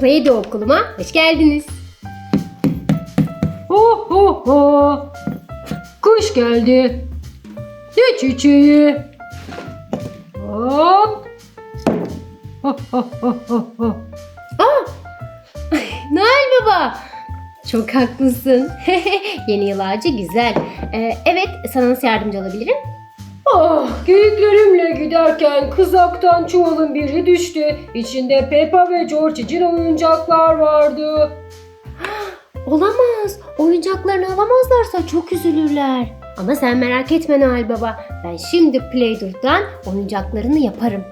Play-Doh okuluma hoş geldiniz. Ho ho ho. Kış geldi. Ne çiçeği? Hop. Ho ho ho ho ho. Aa! Noel Baba. Çok haklısın. Yeni yıl ağacı güzel. Ee, evet, sana nasıl yardımcı olabilirim? Ah, geyiklerimle giderken kızaktan çuvalın biri düştü. İçinde Peppa ve George için oyuncaklar vardı. Olamaz. Oyuncaklarını alamazlarsa çok üzülürler. Ama sen merak etme Noel Baba. Ben şimdi Play-Doh'dan oyuncaklarını yaparım.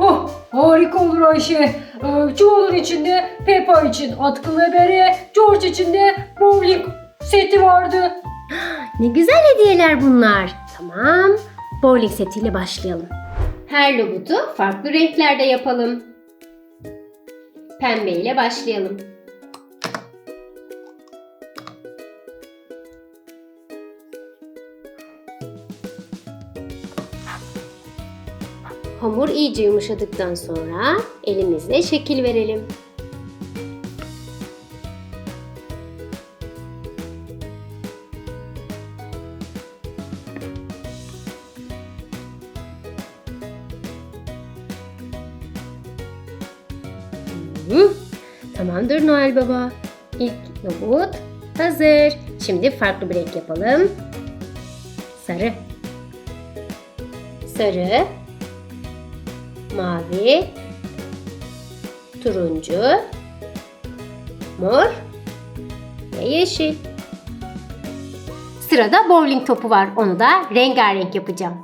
Oh, harika olur Ayşe. Ee, çuvalın içinde Peppa için atkı ve bere, George için de bowling seti vardı. Ne güzel hediyeler bunlar. Tamam. Bowling setiyle başlayalım. Her lobutu farklı renklerde yapalım. Pembe ile başlayalım. Hamur iyice yumuşadıktan sonra elimizle şekil verelim. Hı, Tamamdır Noel Baba. İlk robot hazır. Şimdi farklı bir renk yapalım. Sarı. Sarı. Mavi. Turuncu. Mor. Ve yeşil. Sırada bowling topu var. Onu da rengarenk yapacağım.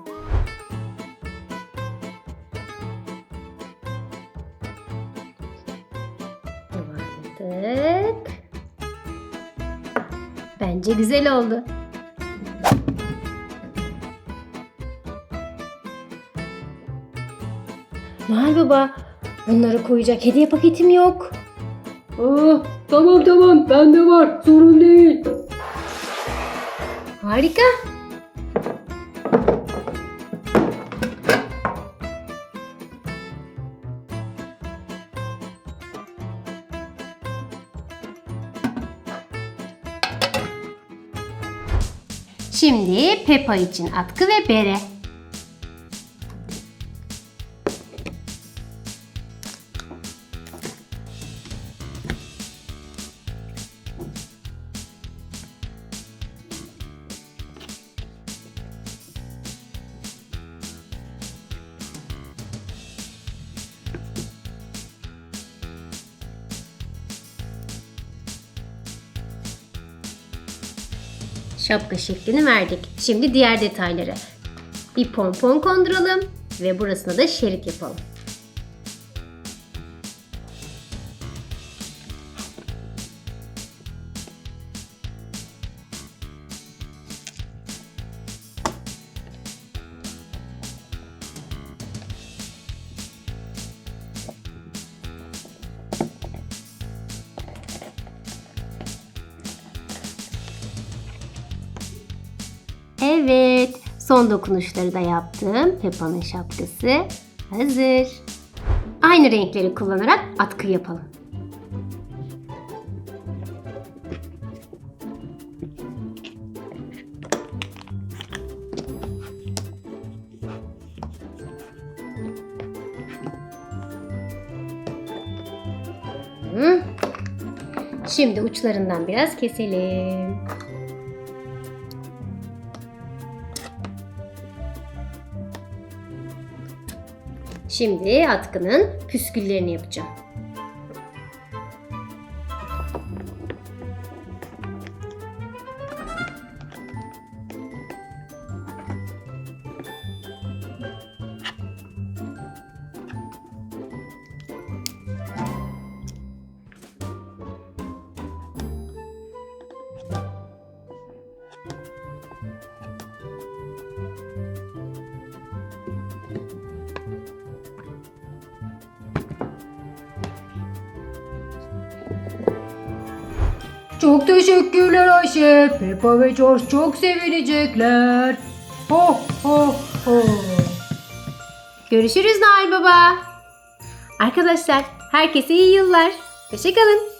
Yuvarladık. Bence güzel oldu. Noel Baba, bunları koyacak hediye paketim yok. Ah, tamam tamam bende var sorun değil. Harika. Şimdi Peppa için atkı ve bere. Şapka şeklini verdik. Şimdi diğer detayları. Bir pompon konduralım ve burasına da şerit yapalım. Evet, son dokunuşları da yaptım. Peppa'nın şapkası hazır. Aynı renkleri kullanarak atkı yapalım. Şimdi uçlarından biraz keselim. Şimdi atkının püsküllerini yapacağım. Çok teşekkürler Ayşe. Peppa ve George çok sevinecekler. Ho ho ho. Görüşürüz Noel Baba. Arkadaşlar herkese iyi yıllar. Hoşçakalın.